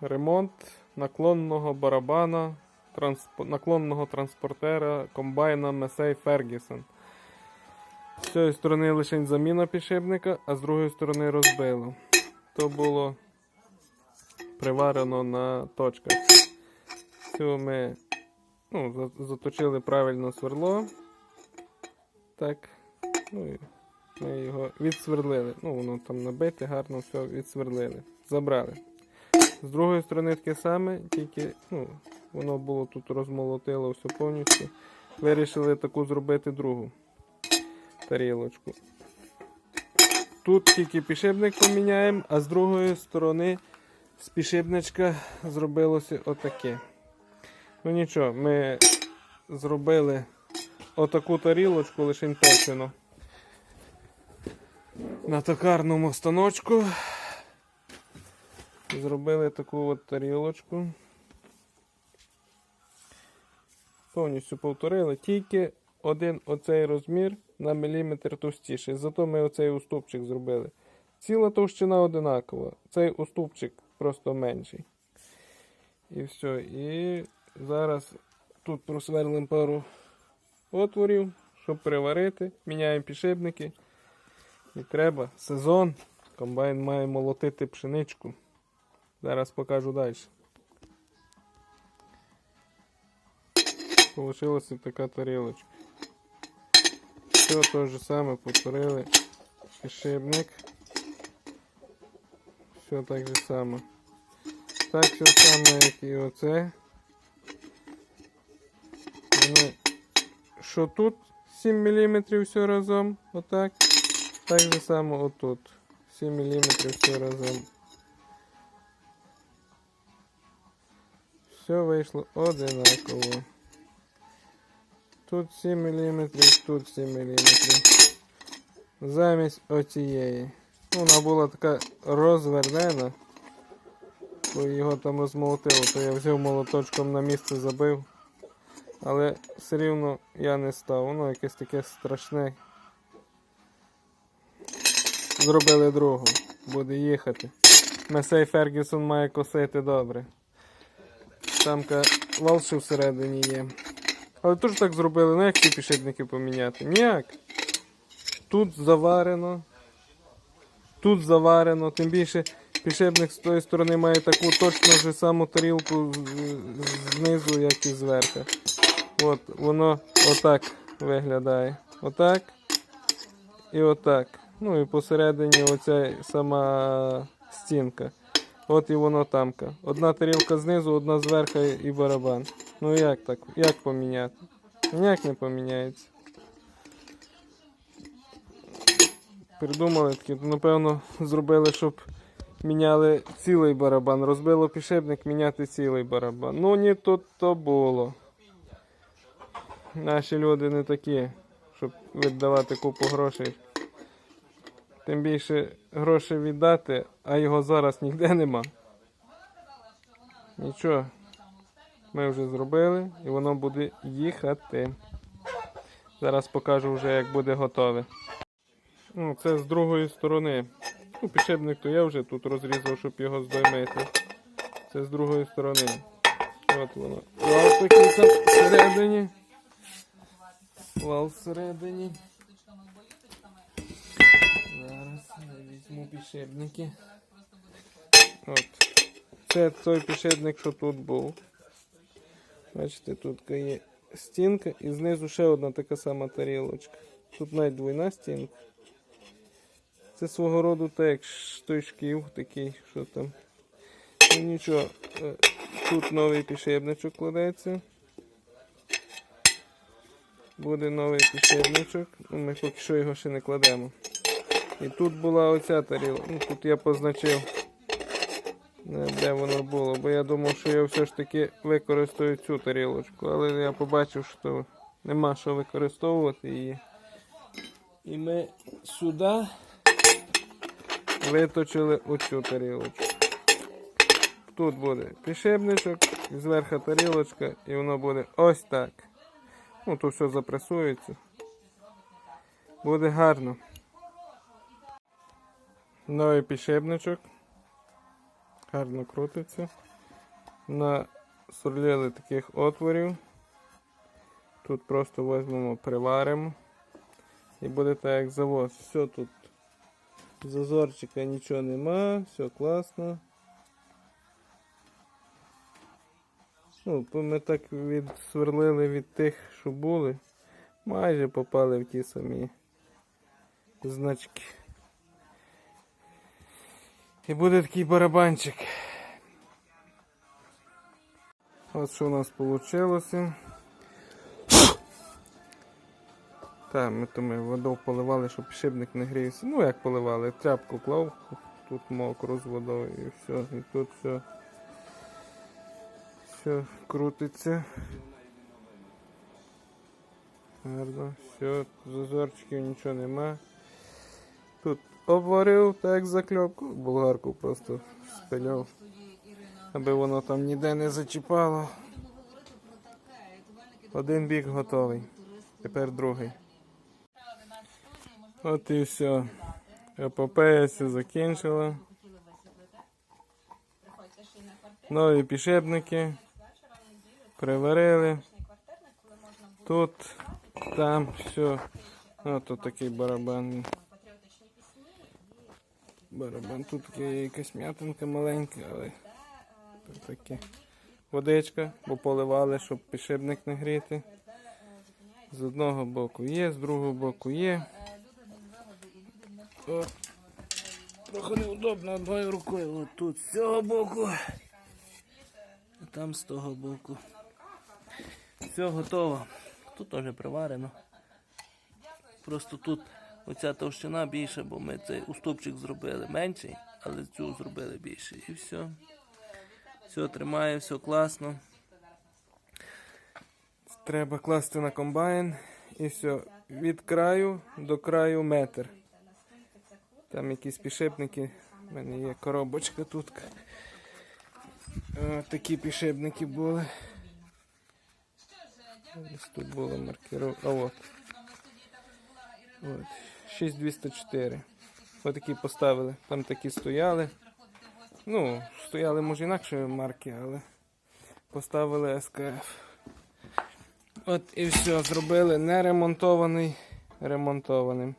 Ремонт наклонного барабана, трансп... наклонного транспортера комбайна Месей Фергюсон. З цієї сторони лише заміна підшипника, а з другої сторони розбило. То було приварено на точках. Цього ми ну, заточили правильно сверло. Так. Ну, і ми його відсверлили. Ну, воно там набите, гарно все відсверлили. Забрали. З другої сторони таке саме, тільки ну, воно було тут розмолотило все повністю. Вирішили таку зробити другу тарілочку. Тут тільки підшипник поміняємо, а з другої сторони з підшипничка зробилося отаке. Ну нічого, ми зробили отаку тарілочку лише точно. На токарному станочку. Зробили таку от тарілочку. Повністю повторили. Тільки один оцей розмір на міліметр товстіший. Зато ми оцей уступчик зробили. Ціла товщина одинакова. Цей уступчик просто менший. І все. І зараз тут просверлимо пару отворів, щоб приварити. Міняємо підшипники. І треба сезон. Комбайн має молотити пшеничку. Зараз покажу далі. Получилася така тарілочка. Все те же саме повторили. Підшипник. Все так же само. Так все саме, як і оце. Що тут 7 мм все разом, отак. Так же само отут. 7 мм все разом. Все вийшло одинаково. Тут 7 мм, тут 7 мм. Замість оцієї. Ну, Вона була така розвернена. Бо його там розмолотило, то я взяв молоточком на місце забив. Але все рівно я не став. Воно якесь таке страшне. Зробили другу. Буде їхати. Месей Фергюсон має косити добре. Тамка валши всередині є. Але теж так зробили, ну як ці підшипники поміняти? Ніяк. Тут заварено. Тут заварено, тим більше підшипник з тої сторони має таку точно ж саму тарілку знизу, як і зверху. От, воно отак виглядає. Отак і отак. Ну і посередині оця сама стінка. От і воно тамка. Одна тарілка знизу, одна зверху і барабан. Ну як так? Як поміняти? Ніяк не поміняється. Придумали такі, напевно, зробили, щоб міняли цілий барабан. Розбило підшипник, міняти цілий барабан. Ну ні тут то було. Наші люди не такі, щоб віддавати купу грошей. Тим більше грошей віддати, а його зараз ніде нема. Нічого. Ми вже зробили і воно буде їхати. Зараз покажу вже, як буде готове. Ну, це з другої сторони. Ну, підшипник то я вже тут розрізав, щоб його здоймити. Це з другої сторони. От воно. Вал такий там всередині. Вал всередині. Візьму підшипники. От. Це той підшипник, що тут був. Бачите, тут є стінка і знизу ще одна така сама тарілочка. Тут навіть двойна стінка. Це свого роду так, як той шків такий, що там. Ну нічого, е, тут новий підшипничок кладеться. Буде новий підшипничок. Ну, ми поки що його ще не кладемо. І тут була оця тарілка. Ну, тут я позначив, е, де воно було, бо я думав, що я все ж таки використаю цю тарілочку, але я побачив, що нема що використовувати її. І ми сюди виточили оцю тарілочку. Тут буде підшипничок, зверху тарілочка, і воно буде ось так. Ну, тут все запресується. Буде гарно. Новий підшипничок. гарно крутиться. Насорлили таких отворів. Тут просто візьмемо, приваримо. І буде так як завод. Все тут. Зазорчика нічого нема, все класно. Ну, ми так відсверлили від тих, що були. Майже попали в ті самі значки. І буде такий барабанчик. От що у нас вийшло. Так, ми то ми воду поливали, щоб підшипник не грівся. Ну як поливали, тряпку клав, тут мокро з водою і все. І тут все. Все крутиться. Гарно, все, зазорчиків нічого нема. Обварив, так закльопку, болгарку просто спиляв, аби воно там ніде не зачіпало. Один бік готовий. Тепер другий. От і все. Епопея все закінчила. Нові підшипники. Приварили. Тут, там, все. Ось тут такий барабан. Барабан. Тут є якась м'ятинка маленька, але тут таке. Водичка, бо поливали, щоб підшипник не гріти. З одного боку є, з другого боку є. От. Трохи неудобно одною рукою. От тут з цього боку. А там з того боку. Все готово. Тут теж приварено. Просто тут оця товщина більша, бо ми цей уступчик зробили менший, але цю зробили більше. І все. Все тримає, все класно. Треба класти на комбайн і все. Від краю до краю метр. Там якісь підшипники. У мене є коробочка тут. О, такі підшипники були. Ось тут було маркировка. А от. От. 6204. Отакі поставили. Там такі стояли. Ну, стояли, може, інакше марки, але поставили СКФ. От і все, зробили не ремонтований, ремонтованим.